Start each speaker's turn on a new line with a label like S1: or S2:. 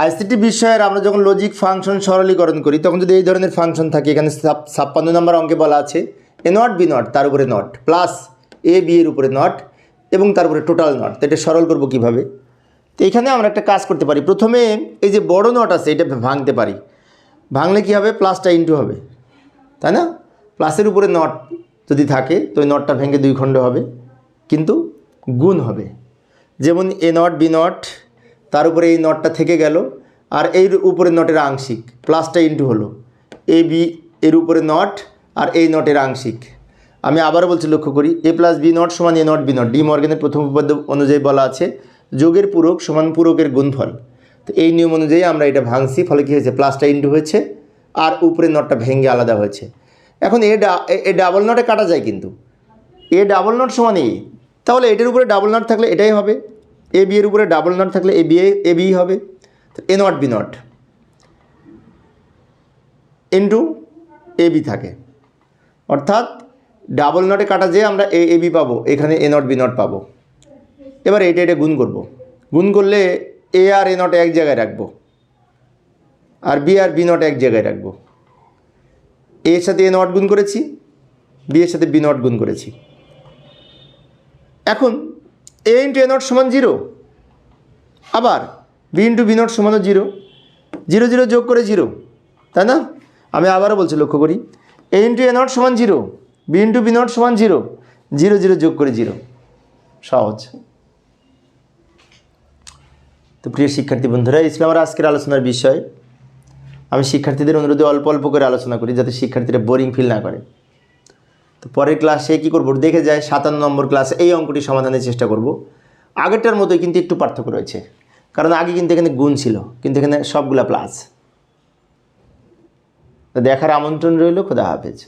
S1: ICT বিষয়ের আমরা যখন লজিক ফাংশন সরলীকরণ করি, তখন যদি এই ধরনের ফাংশন থাকে, এখানে ছাপ্পান্ন নম্বর অঙ্কে বলা আছে, এ নট বি নট তার উপরে নট প্লাস এ বি এর উপরে নট এবং তার উপরে টোটাল নট তো এটা সরল করব কীভাবে? তো এখানে আমরা একটা কাজ করতে পারি। প্রথমে এই যে বড় নট আছে, এটা ভাঙতে পারি। ভাঙলে কী হবে? প্লাসটা ইন্টু হবে। তাই না? প্লাসের উপরে নট যদি থাকে, তো ওই নটটা ভেঙে দুই খণ্ড হবে, কিন্তু গুণ হবে। যেমন এ নট বি নট তার উপরে এই নটটা থেকে গেল, আর এর উপরে নটের আংশিক প্লাসটা ইন্টু হলো। এ, বি, এর উপরে নট, আর এই নটের আংশিক। আমি আবারও বলছি, লক্ষ্য করি, এ প্লাস বি নট সমান এ নট বি নট ডি মর্গেনের প্রথম উপপাদ্য অনুযায়ী বলা আছে, যোগের পূরক সমান পূরকের গুণফল। তো এই নিয়ম অনুযায়ী আমরা এটা ভাঙছি, ফলে কী হয়েছে প্লাসটা ইন্টু হয়েছে, আর উপরে নটটা ভেঙে আলাদা হয়েছে। এখন এ- এ ডাবল নটে কাটা যায় কিন্তু। এ ডাবল নট সমান এ, তাহলে এটার উপরে ডাবল নট থাকলে এটাই হবে। এ বি এর উপরে ডাবল নট থাকলে এ বি এ বি হবে। A not B not into A B থাকে। অর্থাৎ ডাবল নটে কাটা যে আমরা এ এ বি পাবো, এখানে এ নট বি নট পাবো। এবার এটা এটা গুণ করব। গুণ করলে এ আর এ নট এক জায়গায় রাখব। আর বি আর বি নট এক জায়গায় রাখব। এর সাথে এ নট গুণ করেছি বি এর সাথে বি নট গুণ করেছি। এখন এ ইন্টু এ নট সমান জিরো আবার বি ইন্টু বি নট সমানও জিরো জিরো জিরো যোগ করে জিরো তাই না? আমি আবারও বলছি, লক্ষ্য করি। এ ইন্টু এ নট সমান zero B into B not সমান জিরো জিরো জিরো যোগ করে জিরো সহজ। তো প্রিয় শিক্ষার্থী বন্ধুরা ইসলাম আমার আজকের আলোচনার বিষয়। আমি শিক্ষার্থীদের অনুরোধে অল্প অল্প করে আলোচনা করি, যাতে শিক্ষার্থীরা বোরিং ফিল না করে। তো পরের ক্লাসে কী করব? দেখে যায় সাতান্ন নম্বর ক্লাসে এই অঙ্কটি সমাধানের চেষ্টা করব। আগেরটার মতোই কিন্তু একটু পার্থক্য রয়েছে। কারণ আগে কিন্তু এখানে গুণ ছিল, কিন্তু এখানে সবগুলা প্লাস দেখার আমন্ত্রণ রইল, খোদা হাফেজ।